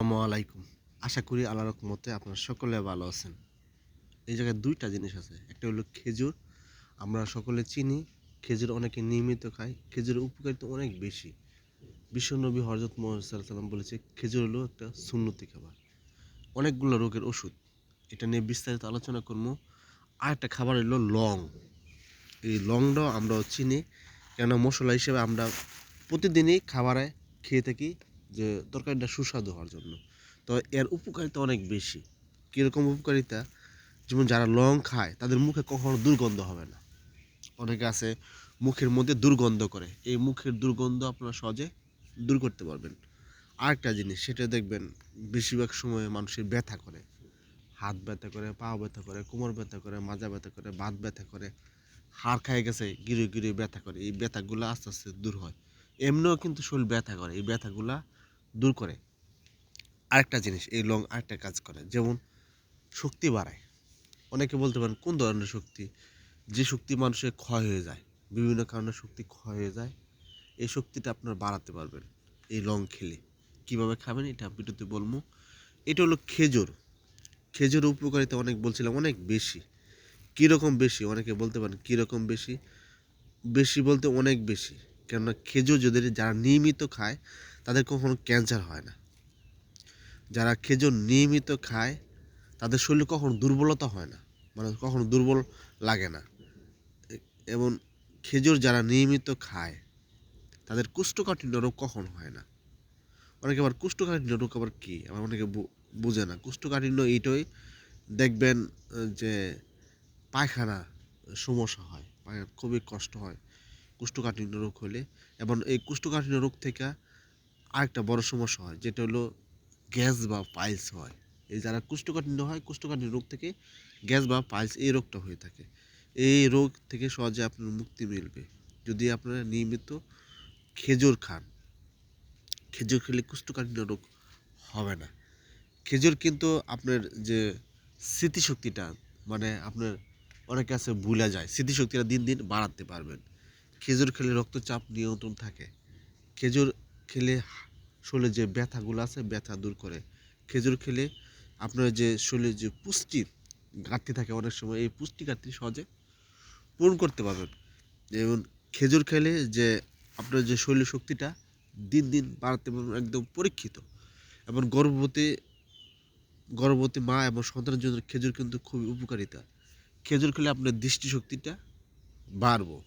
আলাইকুম আশা করি আল্লাহ রকমতে আপনারা সকলে ভালো আছেন। এই জায়গায় দুইটা জিনিস আছে। একটা হলো খেজুর। আমরা সকলে চিনি। খেজুর অনেকে নিয়মিত খাই খেজুরের উপকারিতা অনেক বেশি। বিশ্বনবী হরজত মোহাম্মদ সাল্লাম বলেছে, খেজুর হলো একটা সুন্নতি খাবার। অনেকগুলো রোগের ওষুধ। এটা নিয়ে বিস্তারিত আলোচনা করব। আর একটা খাবার হলো লং। এই লংটাও আমরা চিনি। কেন মশলা হিসেবে আমরা প্রতিদিনই খাবারে খেয়ে থাকি। যে তরকারিটা সুস্বাদু হওয়ার জন্য। তো এর উপকারিতা অনেক বেশি। কীরকম উপকারিতা? যেমন যারা লং খায়, তাদের মুখে কখনো দুর্গন্ধ হবে না। অনেকে আছে, মুখের মধ্যে দুর্গন্ধ করে। এই মুখের দুর্গন্ধ আপনারা সহজে দূর করতে পারবেন। আরেকটা জিনিস, সেটা দেখবেন, বেশিরভাগ সময় মানুষের ব্যথা করে। হাত ব্যথা করে পা ব্যথা করে, কোমর ব্যথা করে, মাজা ব্যথা করে, বাত ব্যথা করে, হাড় খায় গেছে, গিরে গিরে ব্যথা করে। এই ব্যথাগুলো আস্তে আস্তে দূর হয়। এমনিও কিন্তু শরীর ব্যথা করে। এই ব্যথাগুলা দূর করে। আরেকটা জিনিস, এই লং আরেকটা কাজ করে, যেমন শক্তি বাড়ায়। অনেকে বলতে পারেন, কোন ধরনের শক্তি? যে শক্তি মানুষের ক্ষয় হয়ে যায়, বিভিন্ন কারণে শক্তি ক্ষয় হয়ে যায়, এই শক্তিটা আপনার বাড়াতে পারবেন এই লং খেলে। কীভাবে খাবেন এটা ভিডিওতে বলব। এটা হলো খেজুর। খেজুর উপকারিতা অনেক বলছিলাম, অনেক বেশি। কীরকম বেশি? অনেকে বলতে পারেন, কীরকম বেশি? বেশি বলতে অনেক বেশি। কেননা খেজুর যদি যারা নিয়মিত খায়, তাদের কখনো ক্যান্সার হয় না। যারা খেজুর নিয়মিত খায়, তাদের শরীরে কখনো দুর্বলতা হয় না মানে কখনো দুর্বল লাগে না। এবং খেজুর যারা নিয়মিত খায়, তাদের কুষ্ঠকাঠিন্য রোগ কখনো হয় না। অনেকে আবার কুষ্ঠকাঠিন্য রোগ আবার কী? আবার অনেকে বুঝে না। কুষ্ঠকাঠিন্য এইটাই দেখবেন, যে পায়খানা সমস্যা হয় খুবই কষ্ট হয়। কুষ্ঠকাঠিন্য রোগ হলে এবং এই কুষ্ঠকাঠিন্য রোগ থেকে আরেকটা বড় সমস্যা হয়, যেটা হলো গ্যাস বা পাইলস হয়। এই যারা কুষ্ঠকাঠিন্য হয়, কুষ্ঠকাঠিন্য রোগ থেকে গ্যাস বা পাইলস এই রোগটা হয়ে থাকে। এই রোগ থেকে সহজে আপনার মুক্তি মিলবে। যদি আপনারা নিয়মিত খেজুর খান, খেজুর খেলে কুষ্ঠকাঠিন্য রোগ হবে না। খেজুর কিন্তু আপনার যে স্মৃতিশক্তিটা মানে আপনার অনেকে আছে ভুলে যায়, স্মৃতিশক্তিটা দিন দিন বাড়াতে পারবেন। খেজুর খেলে রক্তচাপ নিয়ন্ত্রণ থাকে। খেজুর খেলে শরীরে যে ব্যথাগুলো আছে, ব্যথা দূর করে। খেজুর খেলে আপনার যে শরীরে যে পুষ্টির ঘাটতি থাকে অনেক সময়, এই পুষ্টি ঘাটতি সহজে পূরণ করতে পারবেন। যেমন খেজুর খেলে যে আপনার যে শরীর শক্তিটা দিন দিন বাড়াতে একদম পরীক্ষিত। এবং গর্ভবতী গর্ভবতী মা এবং সন্তানের জন্য খেজুর কিন্তু খুবই উপকারিতা। খেজুর খেলে আপনার দৃষ্টিশক্তিটা বাড়বো।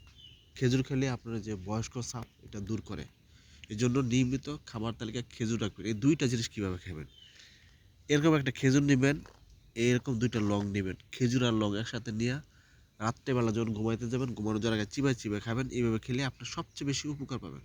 খেজুর খেলে আপনার যে বয়স্ক সাপ এটা দূর করে। এই জন্য নিয়মিত খাবার তালিকা খেজুর রাখবেন। এই দুইটা জিনিস কীভাবে খাবেন? এরকম একটা খেজুর নেবেন, এরকম দুইটা লং নেবেন। খেজুর আর লং একসাথে নিয়ে রাত্রেবেলা যখন ঘুমাইতে যাবেন, ঘুমানোর আগে চিবাই চিবাই খাবেন। এইভাবে খেলে আপনি সবচেয়ে বেশি উপকার পাবেন।